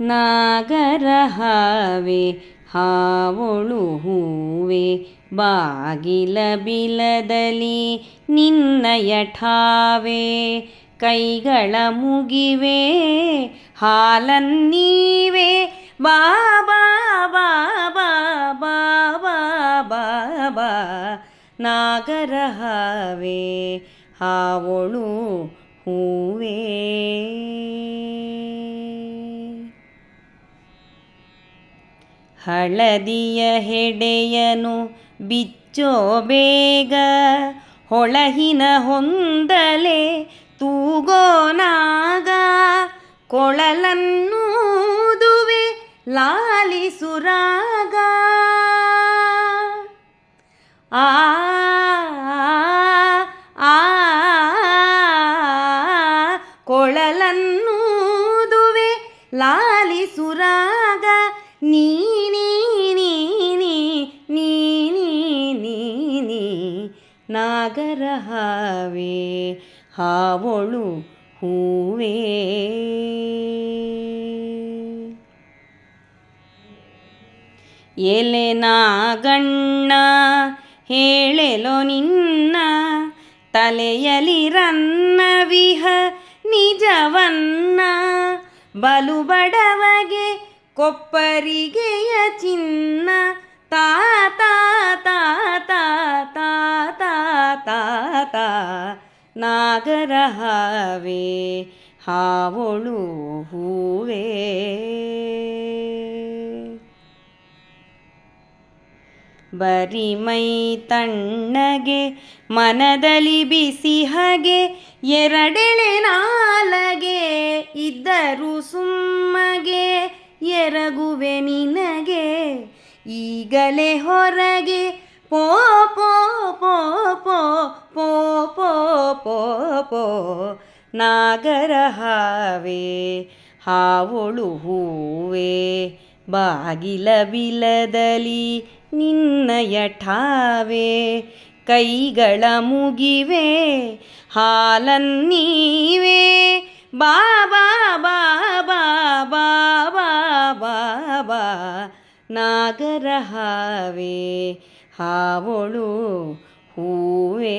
ನಾಗರ ಹಾವೆ, ಹಾವೊಳು ಹೂವೆ, ಬಾಗಿಲ ಬಿಲದಲ್ಲಿ ನಿನ್ನಯ ಠಾವೆ, ಕೈಗಳ ಮುಗಿವೆ, ಹಾಲನ್ನೀವೆ, ಬಾ ಬಾ ಬಾ ಬಾ ನಾಗರ ಹಾವೆ, ಹಾವೊಳು ಹೂವೇ. ಹಳದಿಯ ಹೆಡೆಯನು ಬಿಚ್ಚೋ ಬೇಗ ಹೊಳಹಿನ ಹೊಂದಲೆ ತೂಗೋನಾಗ ಕೊಳಲನ್ನೂದುವೆ ಲಾಲಿಸುರಾಗ ಆ ಆ ಕೊಳಲನ್ನೂದುವೆ ಲಾಲಿಸುರಾಗ ನೀನಿ ನಾಗರಹಾವೆ ಹಾವೊಳು ಹೂವೇ. ಎಲೆ ನಾಗಣ್ಣ ಹೇಳೆಲೋ ನಿನ್ನ ತಲೆಯಲಿ ರನ್ನವಿಹ ನಿಜವನ್ನ. ಬಲು ಬಡವಗೆ ಕೊಪ್ಪರಿಗೆಯ ಚಿನ್ನ ತಾತ ತಾತ ನಾಗರಹಾವೆ, ಹಾವೊಳು ಹೂವೇ. ಬರಿಮೈ ತಣ್ಣಗೆ, ಮನದಲ್ಲಿ ಬಿಸಿ ಹಾಗೆ, ಎರಡೆಳೆ ನಾಲಗೆ, ಇದ್ದರು ಸುಮ್ಮಗೆ, ಎರಗುವೆ ನಿನಗೆ, ಈಗಲೇ ಹೊರಗೆ, ಪೋ ಪೋ ನಾಗರಹಾವೆ ಹಾವೊಳು ಹೂವೆ, ಬಾಗಿಲ ಬಿಲದಲ್ಲಿ ನಿನ್ನಯ ಠಾವೆ, ಕೈಗಳ ಮುಗಿವೆ, ಹಾಲನ್ನೀವೆ ಬಾಬಾ ಬಾಬಾ ಬಾಬಾ ಬಾಬಾ ನಾಗರಹಾವೆ ಹಾವೊಳು ಹೂವೇ.